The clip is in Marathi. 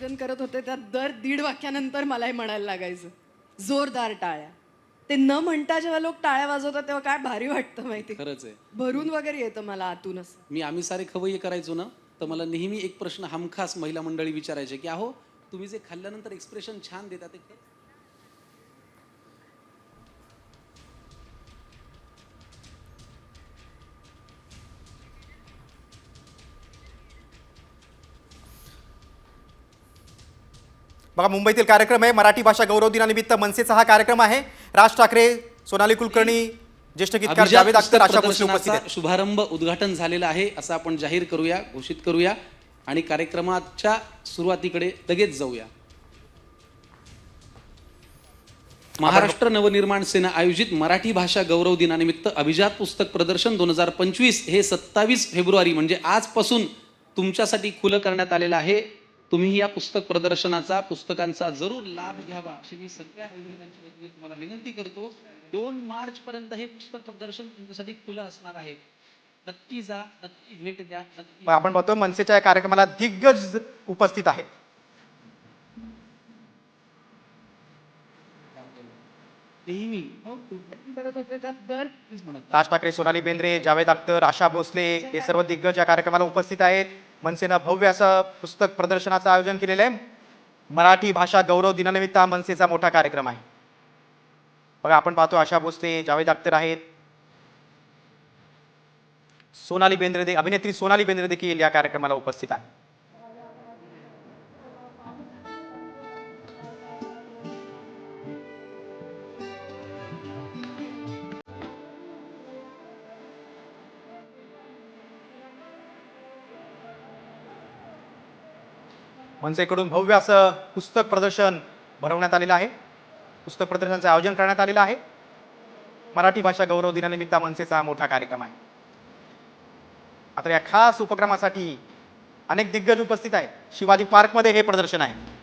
निवेदन करत होते त्यात दर दीड वाक्यानंतर मलाही म्हणायला लागायचं. जोरदार टाळ्या. ते न म्हणता जेव्हा लोक टाळ्या वाजवतात तेव्हा काय भारी वाटतं माहिती खरंच आहे. भरून वगैरे येतं मला आतूनच. मी आम्ही सारे खवय्ये करायचो ना तर मला नेहमी एक प्रश्न हमखास महिला मंडळी विचारायचे की अहो तुम्ही जे खाल्ल्यानंतर एक्सप्रेशन छान देता ते खरं?" बघा मुंबईतील कार्यक्रम आहे. मराठी भाषा गौरव दिनानिमित्त मनसेचा हा कार्यक्रम आहे. राज ठाकरे सोनाली कुलकर्णी ज्येष्ठ गीतकार जावेद अख्तर भोसले उपस्थित शुभारंभ उद्घाटन झालेला आहे असं आपण जाहीर करूया घोषित करूया आणि कार्यक्रमाच्या सुरुवातीकडे लगेच जाऊया. महाराष्ट्र नवनिर्माण सेना आयोजित मराठी भाषा गौरव दिनानिमित्त अभिजात पुस्तक प्रदर्शन दोन हजार पंचवीस हे सत्तावीस फेब्रुवारी म्हणजे आजपासून तुमच्यासाठी खुलं करण्यात आलेलं आहे. तुम्ही या पुस्तक प्रदर्शनाचा पुस्तकांचा जरूर लाभ घ्यावा. अशी मी सगळ्या तुम्हाला विनंती करतो. दोन मार्च पर्यंत हे पुस्तक प्रदर्शन तुमच्यासाठी खुलं असणार आहे. नक्की जा नक्की भेट द्या नक्की आपण पाहतो मनसेच्या या कार्यक्रमाला दिग्गज उपस्थित आहेत. नेहमी हो, राज ठाकरे सोनाली बेंद्रे जावेद अख्तर आशा भोसले हे सर्व दिग्गज या कार्यक्रमाला उपस्थित आहेत. मनसेनं भव्य असं पुस्तक प्रदर्शनाचं आयोजन केलेलं आहे. मराठी भाषा गौरव दिनानिमित्त हा मनसेचा मोठा कार्यक्रम आहे. बघा आपण पाहतो आशा भोसले जावेद अख्तर आहेत. सोनाली बेंद्रे दे अभिनेत्री सोनाली बेंद्रे देखील या कार्यक्रमाला उपस्थित आहे मनसेकडून भव्य असं पुस्तक प्रदर्शन भरवण्यात आलेलं आहे. पुस्तक प्रदर्शनाचं आयोजन करण्यात आलेलं आहे. मराठी भाषा गौरव दिनानिमित्त मनसेचा हा मोठा कार्यक्रम आहे. आता या खास उपक्रमासाठी अनेक दिग्गज उपस्थित आहेत. शिवाजी पार्कमध्ये हे प्रदर्शन आहे.